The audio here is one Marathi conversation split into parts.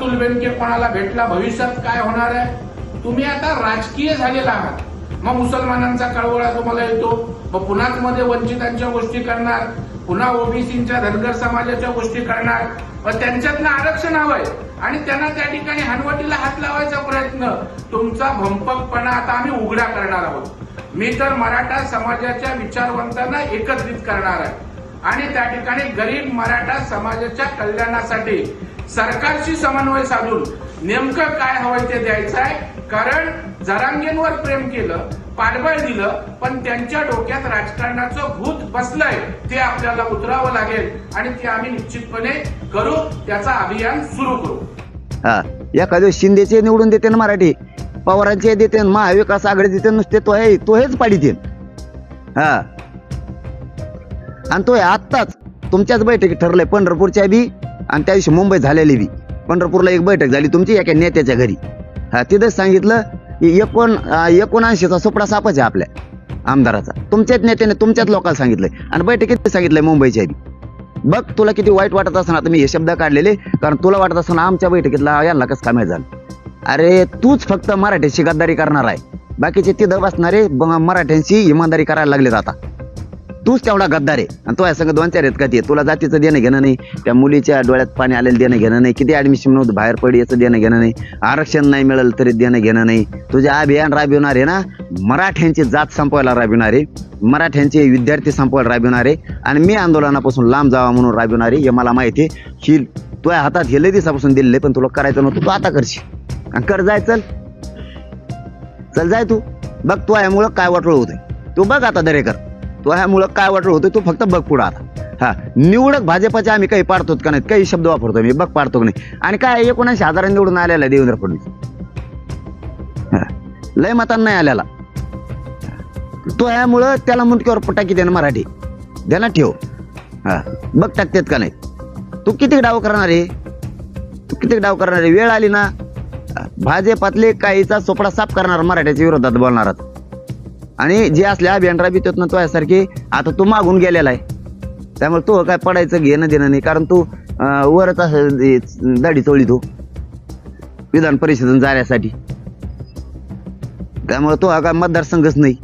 अतुल बेनके कोणाला भेटला भविष्यात काय होणार आहे? तुम्ही आता राजकीय झालेला आहात. मग मुसलमानांचा कळवळा तुम्हाला येतो. मग पुन्हा मध्ये वंचितांच्या गोष्टी करणार पुन्हा ओबीसीच्या धनगर समाजाच्या गोष्टी करणार. मग त्यांच्यातनं आरक्षण हवंय. आणि त्यांना त्या ठिकाणी हनवटीला हात लावायचा प्रयत्न. तुमचा भंपकपणा आता आम्ही उघडा करणार आहोत. मी तर मराठा समाजाच्या विचारवंतांना एकत्रित करणार आहे. आणि त्या ठिकाणी गरीब मराठा समाजाच्या कल्याणासाठी सरकारशी समन्वय साधून नेमकं काय हवंय ते द्यायचं आहे. कारण जरांगेंवर प्रेम केलं पाठबळ दिलं पण त्यांच्या डोक्यात राजकारणाचं भूत बसलंय ते आपल्याला उतरावं लागेल आणि ते आम्ही निश्चितपणे करू त्याचा अभियान सुरू करू. हा एखाद्या शिंदेचे निवडून देते ना मराठी पवारांचे देते महाविकास आघाडी देते नुसते तो आहे तो हेच पाडीते हा. आणि तो आत्ताच तुमच्याच बैठकीत ठरलंय पंढरपूरच्या बी आणि त्या दिवशी मुंबईत झालेली बी. पंढरपूरला एक बैठक झाली तुमची एका नेत्याच्या घरी. हा तिथंच सांगितलं की एकोण एकोणऐंशीचा सुपडा सापच आहे आपल्या आमदाराचा. तुमच्याच नेत्याने तुमच्याच लोकांना सांगितलंय आणि बैठकीत सांगितलंय मुंबईच्या बी. बघ तुला किती वाईट वाटत असणार तुम्ही हे शब्द काढलेले कारण तुला वाटत असताना आमच्या बैठकीतला यांना कसं कामे झालं अरे तूच फक्त मराठ्याची गद्दारी करणार आहे. बाकीचे तिथं बसणारे मराठ्यांशी इमानदारी करायला लागलेत आता. तूच तेवढा गद्दार आहे. आणि तो या संग दोन चार आहेत का ते तुला जातीचं देणं घेणं नाही. त्या मुलीच्या डोळ्यात पाणी आलेलं देणं घेणं नाही. किती ऍडमिशन नव्हतं बाहेर पड याचं देणं घेणं नाही. आरक्षण नाही मिळालं तरी देणं घेणं नाही. तुझे अभियान राबविणार आहे ना? मराठ्यांची जात संपवायला राबविणार आहे. मराठ्यांचे विद्यार्थी संपवायला राबविणार आहे. आणि मी आंदोलनापासून लांब जावा म्हणून राबविणार आहे. हे मला माहिती आहे. ही तुझ्या हातात हे लय दिवसापासून दिलेले पण तुला करायचं नव्हतं. तू आता करशील. आणि कर जाय चल. चल जाय तू. बघ तू यामुळं काय वाटलं होतं तू बघ आता दरेकर. तो ह्यामुळं काय वाटलं होतं तू फक्त बघ पुढं आता. हा निवडक भाजपाचे आम्ही काही पाडतो का नाही काही शब्द वापरतो मी बघ पाडतो का नाही. आणि काय एकोणऐंशी हजारांनी निवडून आलेला आहे देवेंद्र फडणवीस. हा. लय मतांना नाही आलेला. तो ह्यामुळं त्याला मुंडक्यावर पटाकी देणं मराठी. ना ठेव. हा बघ टाकतेत का नाही. तू किती डाव करणार आहे? तू किती डाव करणार आहे? वेळ आली ना? भाजपातले काहीचा सोपडा साफ करणार मराठ्याच्या विरोधात बोलणार आणि जे असल्या अभियान राबित ना तो यासारखे आता तू मागून गेलेला आहे. त्यामुळे तू काय पडायचं घेणं देणं नाही कारण तू वरच असं दाढी चोळी तू. विधान परिषदेतून जाण्यासाठी. त्यामुळे तो हा काय मतदारसंघच नाही.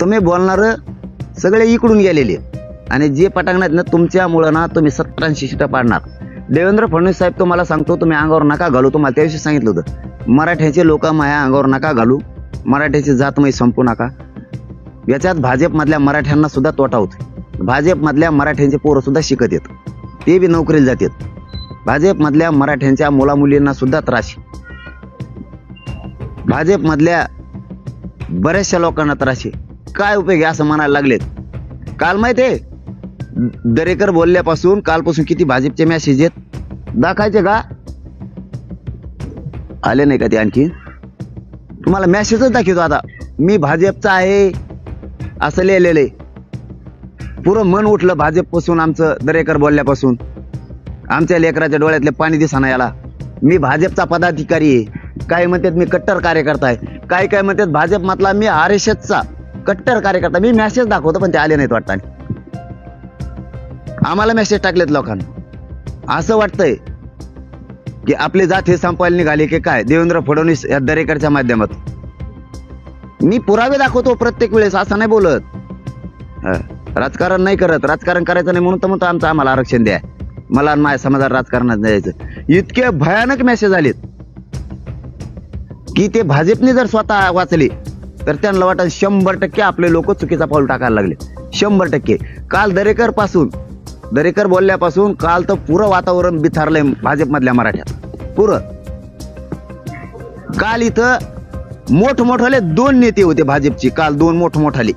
तुम्ही बोलणार सगळे इकडून गेलेले. आणि जे पटांगणात ना तुमच्यामुळं ना तुम्ही सत्तरांशी शिटा पाडणार. देवेंद्र फडणवीस साहेब तुम्हाला सांगतो तुम्ही अंगावर नका घालू. तुम्हाला त्याविषयी सांगितलं होतं. मराठ्याचे लोक माया अंगावर नका घालू. मराठ्याची जातमय संपू नका. याच्यात भाजपमधल्या मराठ्यांना सुद्धा तोटा होतो भाजपमधल्या मराठ्यांचे पोरं सुद्धा शिकत येत. ते बी नोकरीला जातात भाजपमधल्या मराठ्यांच्या मुलामुलींना सुद्धा त्रास भाजपमधल्या बऱ्याचशा लोकांना त्रास आहे. काय उपयोग आहे असं म्हणायला लागलेत? काल माहिती आहे? दरेकर बोलल्यापासून कालपासून किती भाजपचे मॅसेज आहेत? दाखायचे का? आले नाही का ते आणखी? तुम्हाला मॅसेजच दाखवतो आता. मी भाजपचा आहे. असं लिहिलेलं आहे. पुरं मन उठलं भाजपपासून आमचं दरेकर बोलल्यापासून. आमच्या लेकराच्या डोळ्यातले पाणी दिसाना याला. मी भाजपचा पदाधिकारी आहे. काय म्हणतात मी कट्टर कार्यकर्ता आहे. काय काय म्हणतात भाजपमधला मी आर एस एसचा कट्टर कार्यकर्ता. मी मॅसेज दाखवतो पण ते आले नाहीत वाटतं. आम्हाला मेसेज टाकलेत लोकांना. असं वाटतंय. की आपले जात हे संपायला निघाले की काय? देवेंद्र फडणवीस या दरेकरच्या माध्यमात मी पुरावे दाखवतो प्रत्येक वेळेस असं नाही बोलत. राजकारण नाही करत. राजकारण करायचं नाही म्हणून तर म्हणतो आमचं आम्हाला आरक्षण द्या. मला आणि माझ्या समाजात राजकारणात द्यायचं इतके भयानक मेसेज आलेत. की ते भाजपने जर स्वतः वाचले तर त्यांना वाटत शंभर टक्के आपले लोक चुकीचा पाऊल टाकायला लागले. शंभर टक्के. काल दरेकरपासून दरेकर बोलल्यापासून काल तर पुरं वातावरण बिथारलंय भाजपमधल्या मराठ्यात. पुरं. काल इथं मोठमोठाले दोन नेते होते भाजपचे. काल दोन मोठमोठाले.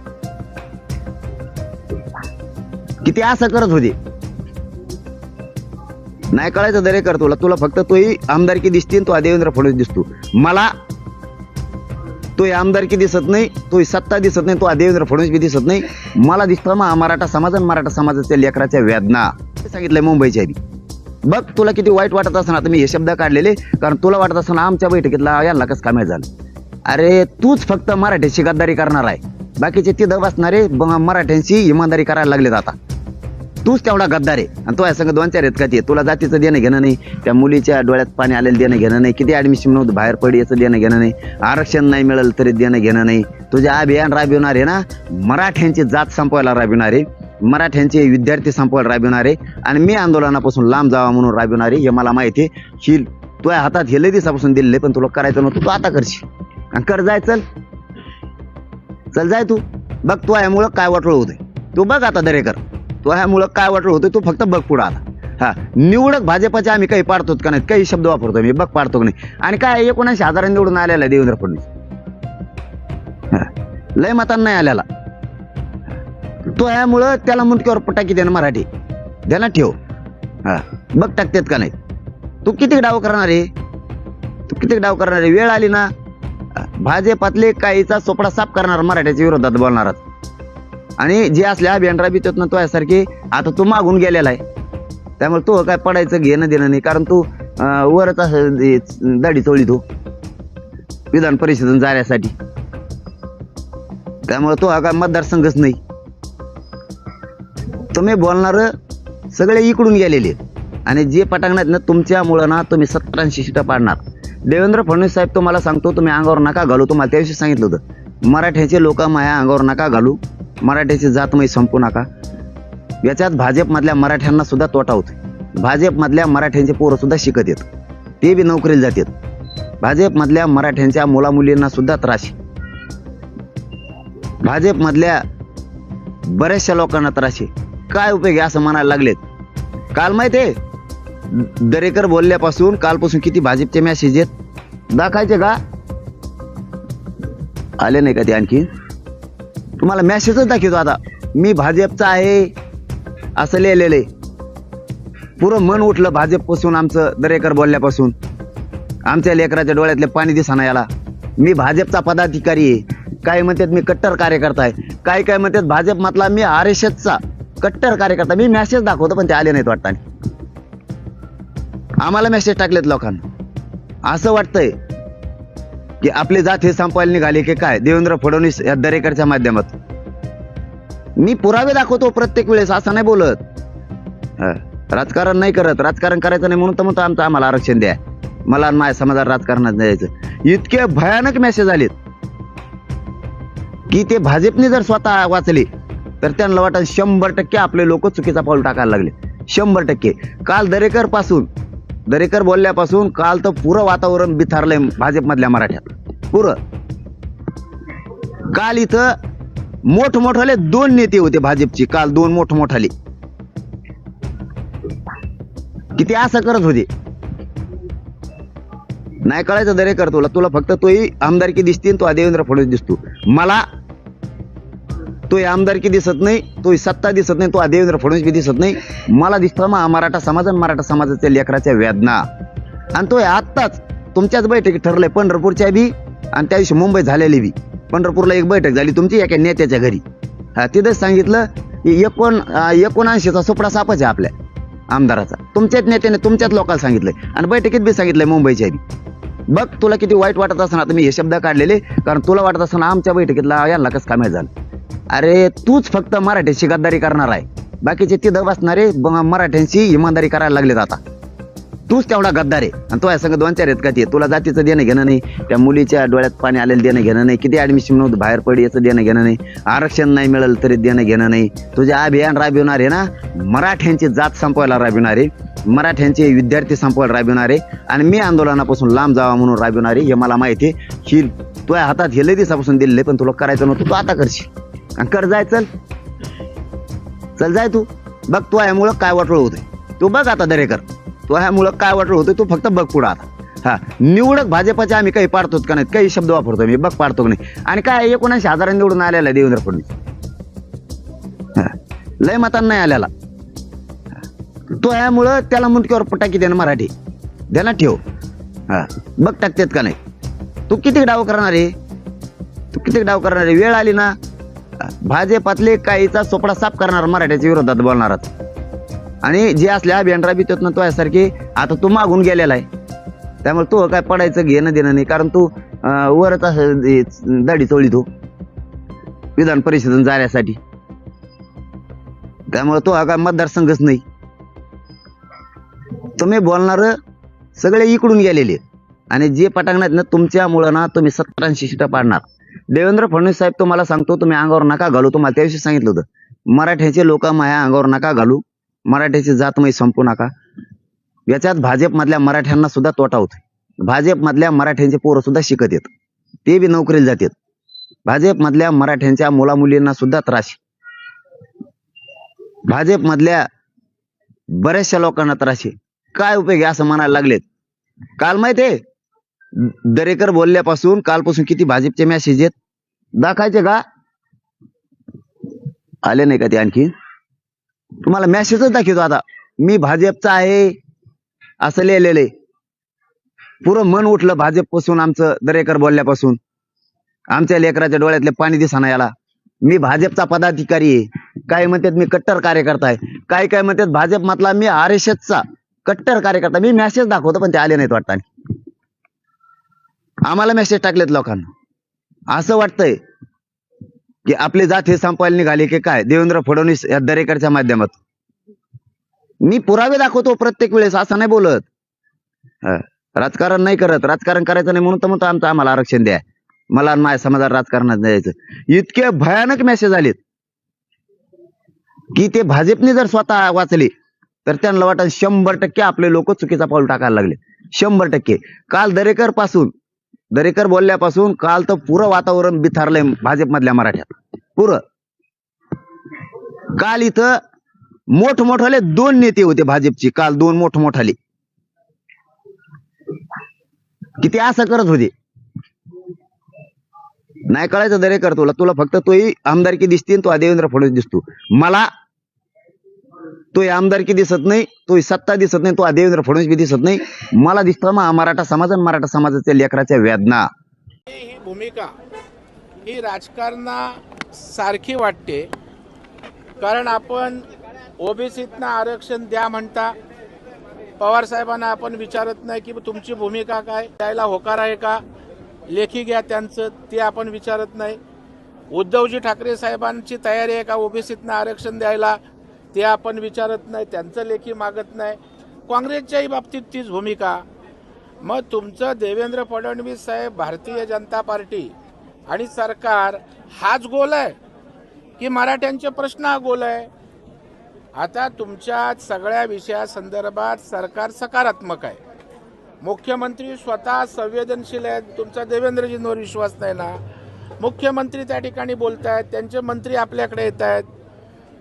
किती असं करत होते? नाही कळायचं दरेकर तुला. तुला फक्त तोही आमदारकी दिसतील तो देवेंद्र फडणवीस दिसतो. मला तो आमदारकी दिसत नाही तो सत्ता दिसत नाही तो देवेंद्र फडणवीस बी दिसत नाही. मला दिसतं मग मराठा समाज आणि मराठा समाजाच्या लेकराच्या वेदना. सांगितलंय मुंबईच्या बी बघ तुला किती वाईट वाटत असणार आता मी हे शब्द काढलेले कारण तुला वाटत असताना आमच्या बैठकीतला यांना कसं कामे झालं? अरे तूच फक्त मराठ्याची गद्दारी करणार आहे. बाकीचे तिथं बसणारे ब- मराठ्यांची इमानदारी करायला लागलेत आता. तूच तेवढा गद्दार आहे. आणि तो या संग दोन चार आहेत का ते? तुला जातीचं देणं घेणं नाही. त्या मुलीच्या डोळ्यात पाणी आलेलं देणं घेणं नाही. किती ऍडमिशन नव्हतं बाहेर पडी याचं देणं घेणं नाही. आरक्षण नाही मिळालं तरी देणं घेणं नाही. तुझे अभियान राबविणार आहे ना मराठ्यांची जात संपवायला राबविणार आहे. मराठ्यांचे विद्यार्थी संपवायला राबविणार आहे. आणि मी आंदोलनापासून लांब जावा म्हणून राबविणार आहे. हे मला माहिती आहे. ही तुझ्या हातात हे लय दिवसापासून दिले पण तुला करायचं नव्हतं. तू आता करशील. आणि कर जाय चल. चल जाय तू. बघ तू यामुळं काय वाटलं होतंय. तू बघ आता दरेकर. तू ह्यामुळं काय वाटलं होतं तो फक्त बघ पुढं आला हा निवडक भाजपाचे आम्ही काही पाडतो का नाही? काही शब्द वापरतो मी बघ पाडतो का नाही? आणि काय एकोणऐंशी हजारांनी निवडून आलेला आहे देवेंद्र फडणवीस. हा. लय मतांना नाही आलेला. तो ह्यामुळं त्याला मुंडक्यावर पटाकी देणं मराठी. ध्यानात ठेव. हा बघ टाकतेत का नाही? तू किती डाव करणार आहे? तू किती डाव करणार आहे? वेळ आली ना? भाजपातले काहीचा सोपडा साफ करणार मराठ्याच्या विरोधात बोलणार आणि जे असल्या अभियान राबवितात ना तो यासारखे आता तू मागून गेलेला आहे. त्यामुळे तो काय पडायचं घेणं देणं नाही. कारण तू वरच असं दाढी चोळी तो. विधान परिषदेतून जाण्यासाठी. त्यामुळे तो हा काय मतदारसंघच नाही. तुम्ही बोलणार सगळे इकडून गेलेले आणि जे पटांगणार ना तुमच्यामुळं ना तुम्ही सत्तरऐंशी सीटं पाडणार. देवेंद्र फडणवीस साहेब तुम्हाला सांगतो तुम्ही अंगावर नका घालू. तुम्हाला त्याविषयी सांगितलं होतं. मराठ्याचे लोक माया अंगावर नका घालू. मराठ्याची जातमय संपू नका. याच्यात भाजपमधल्या मराठ्यांना सुद्धा तोटा होतो भाजपमधल्या मराठ्यांचे पोरं सुद्धा शिकत येत. ते बी नोकरीला जातात भाजपमधल्या मराठ्यांच्या मुलामुलींना सुद्धा त्रास भाजपमधल्या बऱ्याचशा लोकांना त्रास आहे. काय उपयोग आहे असं म्हणायला लागलेत? काल माहिती आहे दरेकर बोलल्यापासून कालपासून किती भाजपचे मॅसेज आहेत? दाखायचे का? आले नाही का ते आणखी? तुम्हाला मॅसेजच दाखवतो आता. मी भाजपचा आहे. असं लिहिलेलं आहे पुरं मन उठलं भाजपपासून आमचं दरेकर बोलल्यापासून. आमच्या लेकराच्या डोळ्यातले पाणी दिसाना याला. मी भाजपचा पदाधिकारी आहे. काय म्हणतात मी कट्टर कार्यकर्ता आहे. काय काय म्हणतात भाजप मधला मी आर एस एसचा कट्टर कार्यकर्ता. मी मॅसेज दाखवतो पण ते आले नाहीत वाटतं. आम्हाला मेसेज टाकलेत लोकांना. असं वाटतंय. की आपली जात हे संपवायला निघाली की काय? देवेंद्र फडणवीस या दरेकरच्या माध्यमात मी पुरावे दाखवतो प्रत्येक वेळेस असं नाही बोलत. हा. राजकारण नाही करत. राजकारण करायचं नाही म्हणून तर म्हणतो आमचं आम्हाला आरक्षण द्या. मला माझ्या समाजात राजकारणात द्यायचं इतके भयानक मेसेज आलेत. की ते भाजपने जर स्वतः वाचले तर त्यांना वाटत शंभर टक्के आपले लोक चुकीचा पाऊल टाकायला लागले. शंभर टक्के. काल दरेकरपासून दरेकर बोलल्यापासून काल तर पुरं वातावरण बिथारलंय भाजपमधल्या मराठ्यात. पुरं. काल इथं मोठमोठाले दोन नेते होते भाजपचे. काल दोन मोठमोठाले. किती असं करत होते? नाही कळायचं दरेकर तुला. तुला फक्त तोही आमदारकी दिसते तो देवेंद्र फडणवीस दिसतो. मला तो आमदारकी दिसत नाही तो सत्ता दिसत नाही तो देवेंद्र फडणवीस बी दिसत नाही. मला दिसतं महा मराठा समाज आणि मराठा समाजाच्या लेकराच्या वेदना. आणि तो आत्ताच तुमच्याच बैठकीत ठरलंय पंढरपूरच्या बी आणि त्या दिवशी मुंबई झालेली बी. पंढरपूरला एक बैठक झाली तुमची एका नेत्याच्या घरी. हा तिथंच सांगितलं की एकोण एकोणऐंशीचा सुपडा सापच आहे आपल्या आमदाराचा. तुमच्याच नेत्याने तुमच्याच लोकांना सांगितलंय. आणि बैठकीत बी सांगितलंय मुंबईच्या बी. बघ तुला किती वाईट वाटत असणार तुम्ही हे शब्द काढलेले कारण तुला वाटत असताना आमच्या बैठकीतला यांना कसं कामे झालं. अरे तूच फक्त मराठ्यांशी गद्दारी करणार आहे. बाकीचे तिथं बसणारे ब- मराठ्यांची इमानदारी करायला लागलेत आता. तूच तेवढा गद्दार आहे. आणि तो या संग दोन चार आहेत का ते तुला जातीचं देणं घेणं नाही. त्या मुलीच्या डोळ्यात पाणी आलेलं देणं घेणं नाही. किती ऍडमिशन नव्हतं बाहेर पडी याचं देणं घेणं नाही. आरक्षण नाही मिळालं तरी देणं घेणं नाही. तुझे अभियान राबविणार आहे ना? मराठ्यांची जात संपवायला राबविणार आहे. मराठ्यांचे विद्यार्थी संपवायला राबविणार आहे. आणि मी आंदोलनापासून लांब जावा म्हणून राबविणार आहे. हे मला माहिती आहे. ही तुझ्या हातात हे लय दिवसापासून दिले पण तुला करायचं नव्हतं. तू आता करशील. आणि कर जाय चल. चल जाय तू. बघ तू यामुळं काय वाटलं होतंय. तू बघ आता दरेकर. तू ह्यामुळं काय वाटलं होतं तू फक्त बघ पुढं आता. हा निवडक भाजपाचे आम्ही काही पाडतोच का नाही काही शब्द वापरतो मी बघ पाडतो का नाही? आणि काय एकोणऐंशी हजारांनी निवडून आलेला आहे देवेंद्र फडणवीस. हा. लय मतांना नाही आलेला. तो ह्यामुळं त्याला मुंडक्यावर पटाकी देणं मराठी. ना ठेव. हा बघ टाकतेत का नाही? तू किती डाव करणार आहे? तू किती डाव करणार आहे? वेळ आली ना? भाजपातले काहीचा सोपडा साफ करणार मराठ्याच्या विरोधात बोलणारच. आणि जे असले अभियान बीत ना तो यासारखे आता तू मागून गेलेला आहे. त्यामुळे तो काय पडायचं घेणं देणं नाही कारण तू वरच असं दाढी चोळी तू. विधान परिषदेतून जाण्यासाठी. त्यामुळे तो हा काय मतदारसंघच नाही. तुम्ही बोलणार सगळे इकडून गेलेले. आणि जे पटांगणात ना तुमच्यामुळं ना तुम्ही सत्तर ऐंशी पाडणार. देवेंद्र फडणवीस साहेब तुम्हाला सांगतो तुम्ही अंगावर नका घालू. तुम्हाला त्या दिवशी सांगितलं होतं. मराठ्याचे लोक माया अंगावर नका घालू. मराठ्याची जातमय संपू नका. याच्यात भाजपमधल्या मराठ्यांना सुद्धा तोटा होतोय. भाजपमधल्या मराठ्यांचे पोरं सुद्धा शिकत येत ते बी नोकरीला जातात. भाजपमधल्या मराठ्यांच्या मुलामुलींना सुद्धा त्रास भाजपमधल्या बऱ्याचशा लोकांना त्रास काय उपयोग असं म्हणायला लागलेत? काल माहिती आहे? दरेकर बोलल्यापासून कालपासून किती भाजपचे मेसेज आहेत? दाखायचे का? आले नाही का ते आणखी? तुम्हाला मॅसेजच दाखवतो आता. मी भाजपचा आहे असं लिहिलेलं आहे. पुरं मन उठलं भाजपपासून आमचं दरेकर बोलल्यापासून. आमच्या लेकराच्या डोळ्यातले पाणी दिसाना याला. मी भाजपचा पदाधिकारी आहे. काय म्हणतात मी कट्टर कार्यकर्ता आहे. काय काय म्हणतात भाजप मधला मी आर एस चा कट्टर कार्यकर्ता. मी मेसेज दाखवतो पण ते आले नाहीत वाटतं आम्हाला मेसेज टाकलेत लोकांना. असं वाटतंय की आपली जात हे संपायला निघाली की काय? देवेंद्र फडणवीस या दरेकरच्या माध्यमातून. मी पुरावे दाखवतो प्रत्येक वेळेस असं नाही बोलत. राजकारण नाही करत. राजकारण करायचं नाही म्हणून तर म्हणतो आमचं आम्हाला आरक्षण द्या. मला आणि माझ्या समाजात राजकारणात द्यायचं इतके भयानक मेसेज आलेत. की ते भाजपने जर स्वतः वाचले तर त्यांना वाटत शंभर टक्के आपले लोक चुकीचा पाऊल टाकायला लागले. शंभर टक्के. काल दरेकरपासून दरेकर बोलल्यापासून काल तर पुरं वातावरण बिथारलंय भाजपमधल्या मराठ्यात. पुरं. काल इथं मोठमोठाले दोन नेते होते भाजपचे. काल दोन मोठमोठाले. किती असं करत होते? नाही कळायचं दरेकर तुला. तुला फक्त तोही आमदारकी दिसते तो देवेंद्र फडणवीस दिसतो. मला तो आमदारकी दिसत नाही तो सत्ता दिसत नाही तो देवेंद्र फडणवीस बी दिसत नाही. मला दिसतं मग मराठा समाज आणि मराठा समाजाच्या लेकराच्या वेदना. ही भूमिका ही राजकारणा सारखी वाटते. कारण आपण ओबीसीतना आरक्षण द्या म्हणता पवार साहेबांना आपण विचारत नाही की तुमची भूमिका काय द्यायला होकार आहे का? लेखी घ्या त्यांचं ते आपण विचारत नाही. उद्धवजी ठाकरे साहेबांची तयारी आहे का ओबीसीतनं आरक्षण द्यायला? ते आपण विचारत नाही त्यांचं लेखी मागत नाही. काँग्रेसच्याही बाबतीत तीच भूमिका. मग तुमचं देवेंद्र फडणवीस साहेब भारतीय जनता पार्टी आणि सरकार हाच गोल आहे की मराठ्यांचे प्रश्न हा गोल आहे? आता तुमच्या सगळ्या विषयासंदर्भात सरकार सकारात्मक आहे. मुख्यमंत्री स्वतः संवेदनशील आहेत. तुमचा देवेंद्रजींवर विश्वास नाही ना? मुख्यमंत्री त्या ठिकाणी बोलत आहेत त्यांचे मंत्री आपल्याकडे येत आहेत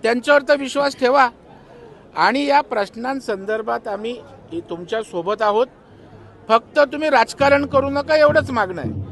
त्यांच्यावर तर विश्वास ठेवा. आणि या प्रश्नांसंदर्भात आम्ही तुमच्यासोबत आहोत. फक्त तुम्ही राजकारण करू नका एवढंच मागणं आहे.